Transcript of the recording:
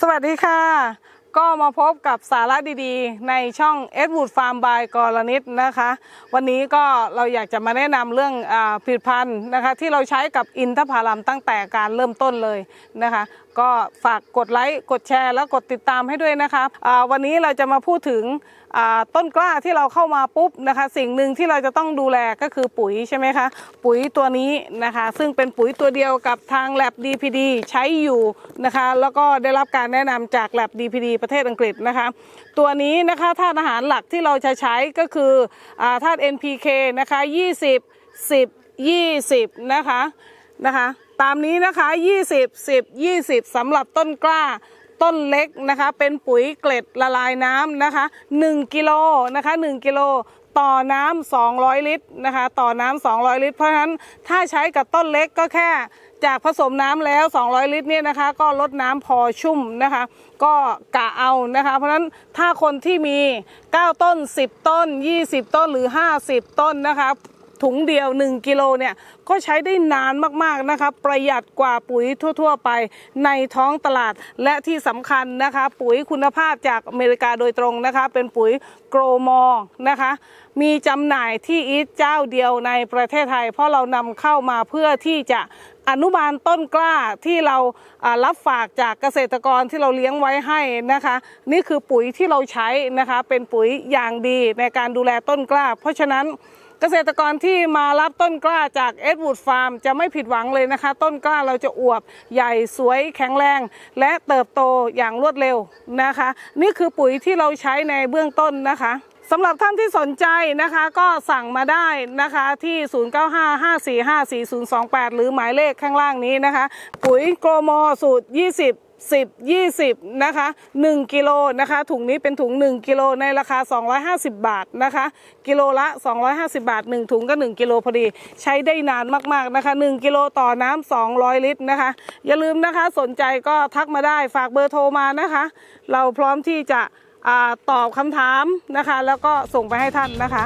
สวัสดีค่ะ ก็มาพบกับสาระดีๆ ในช่อง e d w o o d Farm by กรณิตนะคะ วันนี้ก็เราอยากจะมาแนะนำเรื่องอผลิตภัณฑ์นะคะ ที่เราใช้กับอินทผลัมตั้งแต่การเริ่มต้นเลยนะคะ ก็ฝากกดไลค์กดแชร์แล้วกดติดตามให้ด้วยนะคะวันนี้เราจะมาพูดถึงต้นกล้าที่เราเข้ามาปุ๊บนะคะ สิ่งหนึ่งที่เราจะต้องดูแลก็คือปุ๋ยใช่ไหมคะ ปุ๋ยตัวนี้นะคะ ซึ่งเป็นปุ๋ยตัวเดียวกับทาง Lab DPD ใช้อยู่นะคะ แล้วก็ได้รับการแนะนำจาก Lab DPD ประเทศอังกฤษนะคะ ตัวนี้นะคะธาตุอาหารหลักที่เราจะใช้ก็คือธาตุ NPK นะคะ 20 10 20 นะคะนะคะตามนี้นะคะ 20 10 20สำหรับต้นกล้า ต้นเล็กนะคะ เป็นปุ๋ยเกล็ดละลายน้ำนะคะ 1 กิโลนะคะ1กิโลต่อน้ำ200 ลิตรนะคะ ต่อน้ำ200 ลิตร เพราะฉะนั้นถ้าใช้กับต้นเล็กก็แค่จากผสมน้ำแล้ว 200 ลิตรเนี่ยนะคะ ก็ลดน้ำพอชุ่มนะคะ ก็กะเอานะคะ เพราะฉะนั้นถ้าคนที่มี 9 ต้น 10 ต้น 20 ต้นหรือ 50 ต้นนะคะ ถุงเดียว 1 กิโลเนี่ยก็ใช้ได้นานมากๆนะคะประหยัดกว่าปุ๋ยทั่ว ๆ ไปในท้องตลาด และที่สำคัญนะคะ ปุ๋ยคุณภาพจากอเมริกาโดยตรงนะคะ เป็นปุ๋ยโกรมอนะคะ มีจำหน่ายที่อีทเจ้าเดียวในประเทศไทย เพราะเรานำเข้ามาเพื่อที่จะอนุบาลต้นกล้าที่เราอ่ารับฝากจากเกษตรกรที่เราเลี้ยงไว้ให้นะคะ นี่คือปุ๋ยที่เราใช้นะคะ เป็นปุ๋ยอย่างดีในการดูแลต้นกล้า เพราะฉะนั้น เกษตรกรที่มารับต้นกล้าจากเอ็ดวูดฟาร์มจะไม่ผิดหวังเลยนะคะ ต้นกล้าเราจะอวบใหญ่สวยแข็งแรง และเติบโตอย่างรวดเร็วนะคะ นี่คือปุ๋ยที่เราใช้ในเบื้องต้นนะคะ สำหรับท่านที่สนใจนะคะก็สั่งมาได้นะคะที่ 0955454028 หรือหมายเลขข้างล่างนี้นะคะ ปุ๋ยโกรโมสูตร 20 10 20 นะคะ 1 กิโลนะคะ ถุงนี้เป็นถุง 1 กิโลในราคา 250 บาทนะคะ กิโลละ 250 บาท 1 ถุงก็ 1 กิโลพอดี ใช้ได้นานมาก ๆ นะคะ 1 กิโลต่อน้ำ200 ลิตรนะคะ อย่าลืมนะคะ สนใจก็ทักมาได้ ฝากเบอร์โทรมานะคะ เราพร้อมที่จะ ตอบคำถามนะคะ แล้วก็ส่งไปให้ท่านนะคะ